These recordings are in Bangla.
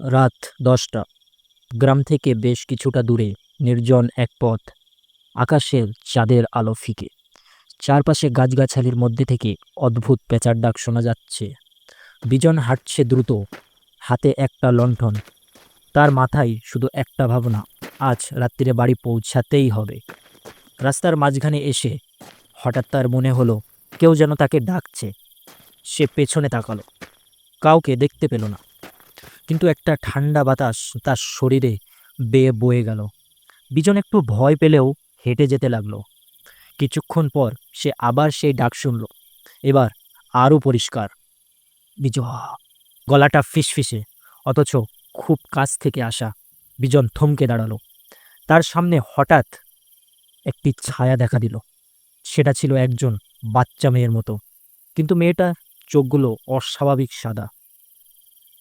রাত দশটা। গ্রাম থেকে বেশ কিছুটা দূরে, নির্জন এক পথ। আকাশের চাঁদের আলো ফিকে। চারপাশে গাছগাছালির মধ্যে থেকে অদ্ভুত পেঁচার ডাক শোনা যাচ্ছে। বিজন হাঁটছে দ্রুত, হাতে একটা লণ্ঠন। তার মাথায় শুধু একটা ভাবনা, আজ রাত্রিরে বাড়ি পৌঁছাতেই হবে। রাস্তার মাঝখানে এসে হঠাৎ তার মনে হলো, কেউ যেন তাকে ডাকছে। সে পেছনে তাকালো। কাউকে দেখতে পেল না। কিন্তু একটা ঠান্ডা বাতাস তার শরীরে বেয়ে বয়ে গেল। বিজন একটু ভয় পেলেও হেঁটে যেতে লাগল। কিছুক্ষণ পর সে আবার সেই ডাক শুনল। এবার আরও পরিষ্কার। বিজয় গলাটা ফিসফিসে, অথচ খুব কাছ থেকে আসা বিজন থমকে দাঁড়াল। তার সামনে হঠাৎ একটি ছায়া দেখা দিল। সেটা ছিল একজন বাচ্চা মেয়ের মতো। কিন্তু মেয়েটার চোখগুলো অস্বাভাবিক সাদা।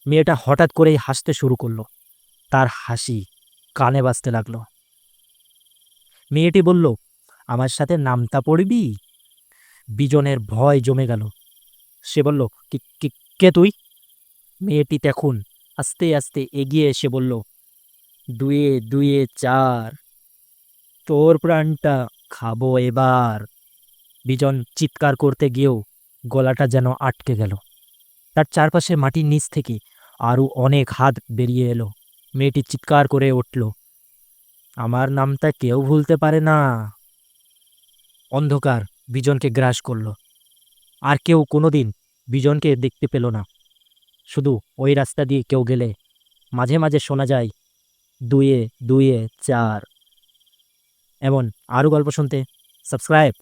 মেয়েটা হঠাৎ করেই হাসতে শুরু করল। তার হাসি কানে বাজতে লাগল। মেয়েটি বলল, আমার সাথে নামতা পড়বি? বিজনের ভয় জমে গেল। সে বলল, "কি তুই? মেয়েটি তখন আস্তে আস্তে এগিয়ে এসে বলল, দুয়ে দুয়ে চার, তোর প্রাণটা খাব এবার। বিজন চিৎকার করতে গিয়েও গলাটা যেন আটকে গেল। তার চারপাশে মাটির নিচ থেকে আরও অনেক হাত বেরিয়ে এলো। মেয়েটি চিৎকার করে উঠল, আমার নামটা কেউ ভুলতে পারে না। অন্ধকার বিজনকে গ্রাস করল। আর কেউ কোনোদিন বিজনকে দেখতে পেল না। শুধু ওই রাস্তা দিয়ে কেউ গেলে মাঝে মাঝে শোনা যায়, দুয়ে দুয়ে চার। এমন আরও গল্প শুনতে সাবস্ক্রাইব।